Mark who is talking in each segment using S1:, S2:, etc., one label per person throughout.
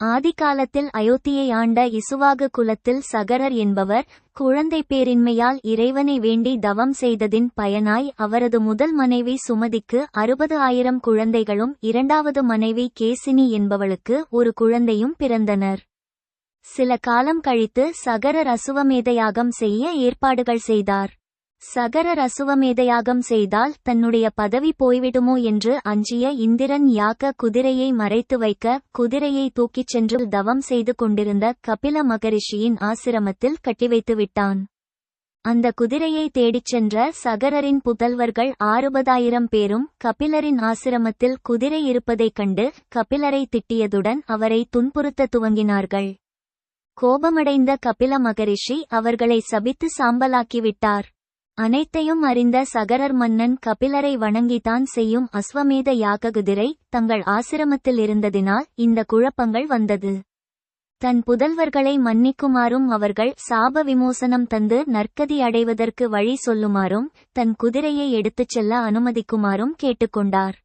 S1: ஆதிகாலத்தில் அயோத்தியை ஆண்ட இசுவாகு குலத்தில் சகரர் என்பவர் குழந்தை பேரின்மையால் இறைவனை வேண்டி தவம் செய்ததின் பயனாய் அவரது முதல் மனைவி சுமதிக்கு அறுபது ஆயிரம் குழந்தைகளும் இரண்டாவது மனைவி கேசினி என்பவளுக்கு ஒரு குழந்தையும் பிறந்தனர். சில காலம் கழித்து சகரர் அசுவமேதையாகம் செய்ய ஏற்பாடுகள் செய்தார். சகர ரசுவமேதையாகம் செய்தால் தன்னுடைய பதவி போய்விடுமோ என்று அஞ்சிய இந்திரன் யாக்க குதிரையை மறைத்து வைக்க குதிரையை தூக்கிச் சென்று தவம் செய்து கொண்டிருந்த கபில மகரிஷியின் ஆசிரமத்தில் கட்டிவைத்து விட்டான். அந்த குதிரையை தேடிச் சென்ற சகரரின் புதல்வர்கள் ஆறுபதாயிரம் பேரும் கபிலரின் ஆசிரமத்தில் குதிரை இருப்பதைக் கண்டு கபிலரை திட்டியதுடன் அவரை துன்புறுத்த துவங்கினார்கள். கோபமடைந்த கபில மகரிஷி அவர்களை சபித்து சாம்பலாக்கிவிட்டார் அனைத்தையும் அறிந்த சகரர் மன்னன் கபிலரை வணங்கித்தான் செய்யும் அஸ்வமேத யாக குதிரை தங்கள் ஆசிரமத்தில் இருந்ததினால் இந்த குழப்பங்கள் வந்தது. தன் புதல்வர்களை மன்னிக்குமாறும் அவர்கள் சாப விமோசனம் தந்து நற்கதி அடைவதற்கு வழி சொல்லுமாறும் தன் குதிரையை எடுத்துச் செல்ல அனுமதிக்குமாறும் கேட்டுக்கொண்டார்.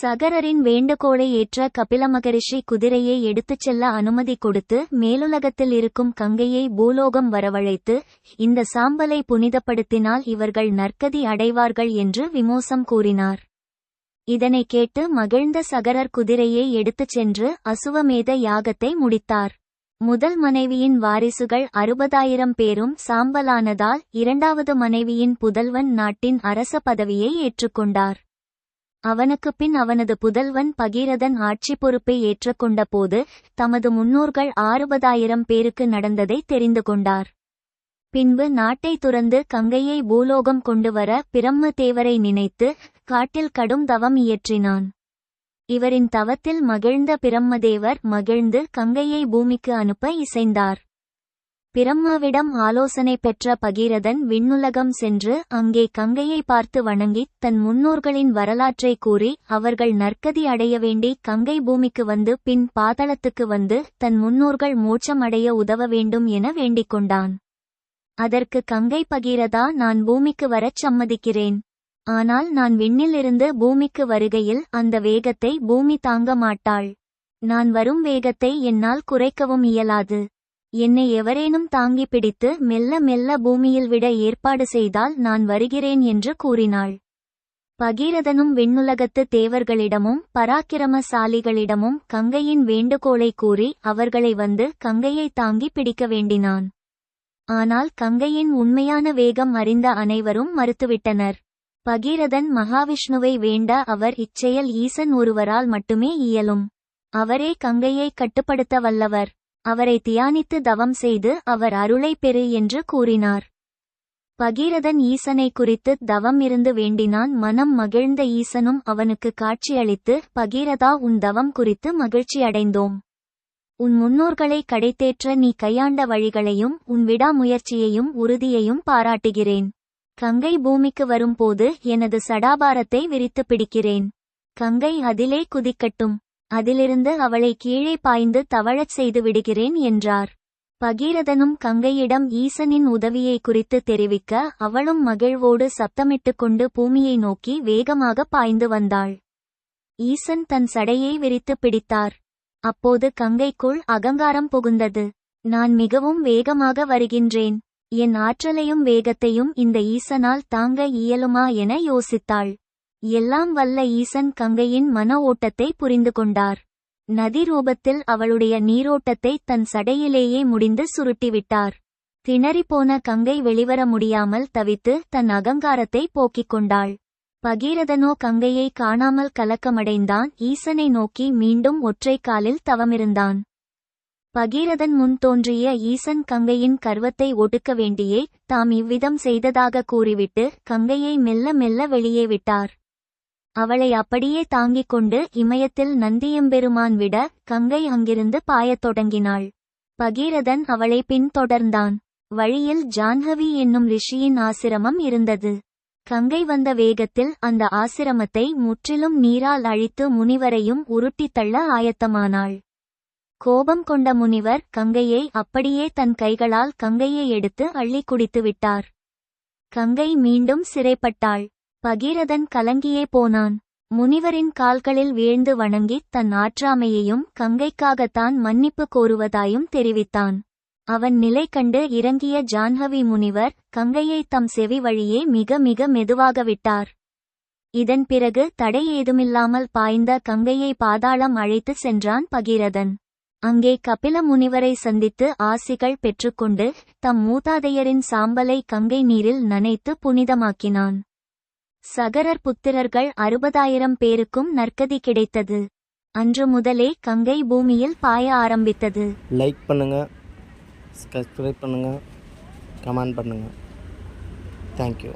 S1: சகரரின் வேண்டுகோளை ஏற்ற கபிலமகரிஷி குதிரையை எடுத்துச் செல்ல அனுமதி கொடுத்து மேலுலகத்தில் இருக்கும் கங்கையை பூலோகம் வரவழைத்து இந்த சாம்பலை புனிதப்படுத்தினால் இவர்கள் நற்கதி அடைவார்கள் என்று விமோசம் கூறினார். இதனை கேட்டு மகிழ்ந்த சகரர் குதிரையை எடுத்துச் சென்று அசுவமேத யாகத்தை முடித்தார். முதல் மனைவியின் வாரிசுகள் அறுபதாயிரம் பேரும் சாம்பலானதால் இரண்டாவது மனைவியின் புதல்வன் நாட்டின் அரச பதவியை ஏற்றுக்கொண்டார். அவனுக்குப் பின் அவனது புதல்வன் பகீரதன் ஆட்சி பொறுப்பை ஏற்றுக்கொண்ட போது தமது முன்னோர்கள் ஆறுபதாயிரம் பேருக்கு நடந்ததை தெரிந்து கொண்டார். பின்பு நாட்டை துறந்து கங்கையை பூலோகம் கொண்டுவர பிரம்ம தேவரை நினைத்து காட்டில் கடும் தவம் இயற்றினான். இவரின் தவத்தில் மகிழ்ந்த பிரம்மதேவர் மகிழ்ந்து கங்கையை பூமிக்கு அனுப்ப இசைந்தார். பிரம்மாவிடம் ஆலோசனை பெற்ற பகீரதன் விண்ணுலகம் சென்று அங்கே கங்கையை பார்த்து வணங்கி தன் முன்னோர்களின் வரலாற்றை கூறி அவர்கள் நற்கதி அடைய வேண்டி கங்கை பூமிக்கு வந்து பின் பாதளத்துக்கு வந்து தன் முன்னோர்கள் மோட்சம் அடைய உதவ வேண்டும் என வேண்டிக் கொண்டான். அதற்கு கங்கை பகீரதா நான் பூமிக்கு வரச் சம்மதிக்கிறேன். ஆனால் நான் விண்ணிலிருந்து பூமிக்கு வருகையில் அந்த வேகத்தை பூமி தாங்க மாட்டாள். நான் வரும் வேகத்தை என்னால் குறைக்கவும் இயலாது. என்னை எவரேனும் தாங்கி பிடித்து மெல்ல மெல்ல பூமியில் விட ஏற்பாடு செய்தால் நான் வருகிறேன் என்று கூறினாள். பகீரதனும் விண்ணுலகத்து தேவர்களிடமும் பராக்கிரமசாலிகளிடமும் கங்கையின் வேண்டுகோளை கூறி அவர்களை வந்து கங்கையை தாங்கி பிடிக்க வேண்டினான். ஆனால் கங்கையின் உண்மையான வேகம் அறிந்த அனைவரும் மறுத்துவிட்டனர். பகீரதன் மகாவிஷ்ணுவை வேண்ட அவர் இச்செயல் ஈசன் ஒருவரால் மட்டுமே இயலும். அவரே கங்கையை கட்டுப்படுத்த வல்லவர் அவரை தியானித்து தவம் செய்து அவர் அருளை பெறு என்று கூறினார். பகீரதன் ஈசனை குறித்து தவம் இருந்து வேண்டினான் மனம் மகிழ்ந்த ஈசனும் அவனுக்கு காட்சியளித்து பகீரதா உன் தவம் குறித்து மகிழ்ச்சி அடைந்தோம். உன் முன்னோர்களை கடைத்தேற்ற நீ கையாண்ட வழிகளையும் உன் விடாமுயற்சியையும் உறுதியையும் பாராட்டுகிறேன். கங்கை பூமிக்கு வரும்போது எனது சடாபாரத்தை விரித்து பிடிக்கிறேன். கங்கை அதிலே குதிக்கட்டும். அதிலிருந்து அவளை கீழே பாய்ந்து தவழச் செய்து விடுகிறேன் என்றார். பகீரதனும் கங்கையிடம் ஈசனின் உதவியை குறித்து தெரிவிக்க அவளும் மகிழ்வோடு சத்தமிட்டு கொண்டு பூமியை நோக்கி வேகமாக பாய்ந்து வந்தாள். ஈசன் தன் சடையை விரித்து பிடித்தார். அப்போது கங்கைக்குள் அகங்காரம் புகுந்தது. நான் மிகவும் வேகமாக வருகின்றேன். என் ஆற்றலையும் வேகத்தையும் இந்த ஈசனால் தாங்க இயலுமா என யோசித்தாள். எல்லாம் வல்ல ஈசன் கங்கையின் மன ஓட்டத்தை புரிந்து கொண்டார். நதி ரூபத்தில் அவளுடைய நீரோட்டத்தை தன் சடையிலேயே முடிந்து சுருட்டிவிட்டார். திணறிப்போன கங்கை வெளிவர முடியாமல் தவித்து தன் அகங்காரத்தை போக்கிக் கொண்டாள். பகீரதனோ கங்கையை காணாமல் கலக்கமடைந்தான். ஈசனை நோக்கி மீண்டும் ஒற்றை காலில் தவமிருந்தான். பகீரதன் முன் தோன்றிய ஈசன் கங்கையின் கர்வத்தை ஒடுக்க வேண்டியே தாம் இவ்விதம் செய்ததாக கூறிவிட்டு கங்கையை மெல்ல மெல்ல வெளியே விட்டார். அவளை அப்படியே தாங்கிக் கொண்டு இமயத்தில் நந்தியம்பெருமான் விட கங்கை அங்கிருந்து பாயத் தொடங்கினாள். பகீரதன் அவளை பின்தொடர்ந்தான் வழியில் ஜான்ஹவி என்னும் ரிஷியின் ஆசிரமம் இருந்தது. கங்கை வந்த வேகத்தில் அந்த ஆசிரமத்தை முற்றிலும் நீரால் அழித்து முனிவரையும் உருட்டித் தள்ள ஆயத்தமானாள். கோபம் கொண்ட முனிவர் கங்கையை அப்படியே தன் கைகளால் கங்கையை எடுத்து அள்ளி குடித்து விட்டார் கங்கை மீண்டும் சிறைப்பட்டாள். பகீரதன் கலங்கியே போனான். முனிவரின் கால்களில் வீழ்ந்து வணங்கி தன் ஆற்றாமையையும் கங்கைக்காகத்தான் மன்னிப்பு கோருவதாயும் தெரிவித்தான். அவன் நிலை கண்டு இறங்கிய ஜான்ஹவி முனிவர் கங்கையை தம் செவி வழியே மிக மிக மெதுவாக விட்டார். இதன் பிறகு தடை ஏதுமில்லாமல் பாய்ந்த கங்கையை பாதாளம் அழைத்து சென்றான் பகீரதன். அங்கே கபில முனிவரை சந்தித்து ஆசிகள் பெற்றுக்கொண்டு தம் மூதாதையரின் சாம்பலை கங்கை நீரில் நனைத்து புனிதமாக்கினான். சகரர் புத்திரர்கள் அறுபதாயிரம் பேருக்கும் நற்கதி கிடைத்தது. அன்று முதலே கங்கை பூமியில் பாய ஆரம்பித்தது.
S2: லைக் பண்ணுங்கள் சப்ஸ்கிரைப் பண்ணுங்கள் கமெண்ட் பண்ணுங்கள் தேங்க்யூ